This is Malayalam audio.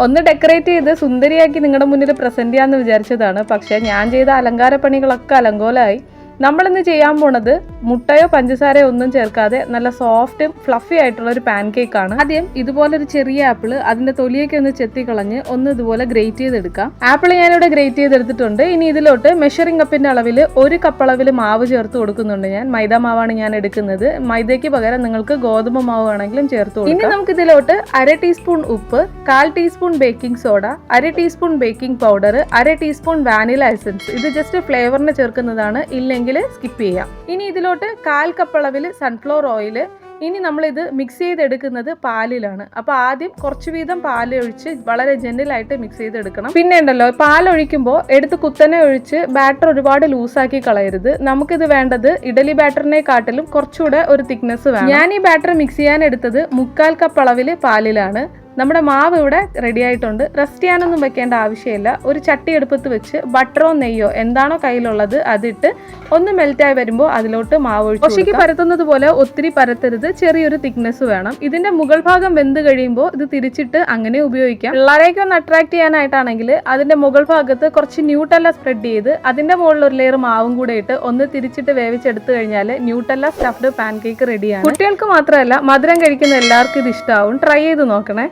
ഒന്ന് ഡെക്കറേറ്റ് ചെയ്ത് സുന്ദരിയാക്കി നിങ്ങളുടെ മുന്നിൽ പ്രസന്റ് ചെയ്യാമെന്ന് വിചാരിച്ചതാണ്. പക്ഷേ ഞാൻ ചെയ്ത അലങ്കാര പണികളൊക്കെ അലങ്കോലമായി നമ്മളിന്ന് ചെയ്യാൻ പോണത് മുട്ടയോ പഞ്ചസാരയോ ഒന്നും ചേർക്കാതെ നല്ല സോഫ്റ്റും ഫ്ലഫി ആയിട്ടുള്ള ഒരു പാൻ കേക്ക് ആണ്. ആദ്യം ഇതുപോലെ ഒരു ചെറിയ ആപ്പിൾ അതിന്റെ തൊലിയൊക്കെ ഒന്ന് ചെത്തി കളഞ്ഞ് ഒന്ന് ഇതുപോലെ ഗ്രേറ്റ് ചെയ്തെടുക്കാം. ആപ്പിൾ ഞാനിവിടെ ഗ്രേറ്റ് ചെയ്തെടുത്തിട്ടുണ്ട്. ഇനി ഇതിലോട്ട് മെഷറിംഗ് കപ്പിന്റെ അളവിൽ ഒരു കപ്പ് അളവിൽ മാവ് ചേർത്ത് കൊടുക്കുന്നുണ്ട് ഞാൻ. മൈദ മാവാണ് ഞാൻ എടുക്കുന്നത്. മൈദയ്ക്ക് പകരം നിങ്ങൾക്ക് ഗോതമ്പ് മാവ് വേണമെങ്കിലും ചേർത്ത് കൊടുക്കാം. ഇനി നമുക്ക് ഇതിലോട്ട് അര ടീസ്പൂൺ ഉപ്പ് കാൽ ടീസ്പൂൺ ബേക്കിംഗ് സോഡ അര ടീസ്പൂൺ ബേക്കിംഗ് പൗഡർ അര ടീസ്പൂൺ വാനില എസൻസ് ഇത് ജസ്റ്റ് ഫ്ലേവറിന് ചേർക്കുന്നതാണ്. ഇല്ലെങ്കിൽ സ്കിപ്പ് ചെയ്യാം. ഇനി ഇതിലോട്ട് കാൽ കപ്പ് അളവിൽ സൺഫ്ലവർ ഓയിൽ ഇനി നമ്മളിത് മിക്സ് ചെയ്തെടുക്കുന്നത് പാലിലാണ്. അപ്പോൾ ആദ്യം കുറച്ച് വീതം പാൽ ഒഴിച്ച് വളരെ ജെന്റിലായിട്ട് മിക്സ് ചെയ്തെടുക്കണം. പിന്നെ ഉണ്ടല്ലോ പാൽ ഒഴിക്കുമ്പോൾ എടുത്ത് കുത്തനെ ഒഴിച്ച് ബാറ്റർ ഒരുപാട് ലൂസാക്കി കളയരുത്. നമുക്കിത് വേണ്ടത് ഇഡലി ബാറ്ററിനെ കാട്ടിലും കുറച്ചുകൂടെ ഒരു തിക്നെസ് വേണം. ഞാൻ ഈ ബാറ്റർ മിക്സ് ചെയ്യാൻ എടുത്തത് മുക്കാൽ കപ്പ് അളവിൽ പാലിലാണ്. നമ്മുടെ മാവ് ഇവിടെ റെഡി ആയിട്ടുണ്ട്. റെസ്റ്റ് ചെയ്യാനൊന്നും വെക്കേണ്ട ആവശ്യമില്ല. ഒരു ചട്ടി എടുപ്പത്ത് വെച്ച് ബട്ടറോ നെയ്യോ എന്താണോ കയ്യിലുള്ളത് അതിട്ട് ഒന്ന് മെൽറ്റായി വരുമ്പോൾ അതിലോട്ട് മാവ് ഒഴിച്ച് ഒശിക്ക് പരത്തുന്നത് പോലെ ഒത്തിരി പരത്തരുത്. ചെറിയൊരു തിക്നെസ് വേണം. ഇതിന്റെ മുകൾ ഭാഗം വെന്ത് കഴിയുമ്പോൾ ഇത് തിരിച്ചിട്ട് അങ്ങനെ ഉപയോഗിക്കാം. പിള്ളേരെയൊക്കെ ഒന്ന് അട്രാക്ട് ചെയ്യാനായിട്ടാണെങ്കിൽ അതിന്റെ മുകൾ ഭാഗത്ത് കുറച്ച് ന്യൂട്ടല്ല സ്പ്രെഡ് ചെയ്ത് അതിന്റെ മുകളിൽ ഒരു ലെയർ മാവും കൂടെ ഇട്ട് ഒന്ന് തിരിച്ചിട്ട് വേവിച്ചെടുത്തു കഴിഞ്ഞാൽ ന്യൂട്ടല്ല സ്റ്റഫ്ഡ് പാൻ കേക്ക് റെഡിയാണ് കുട്ടികൾക്ക് മാത്രമല്ല മധുരം കഴിക്കുന്ന എല്ലാവർക്കും ഇത് ഇഷ്ടമാവും ട്രൈ ചെയ്ത് നോക്കണേ.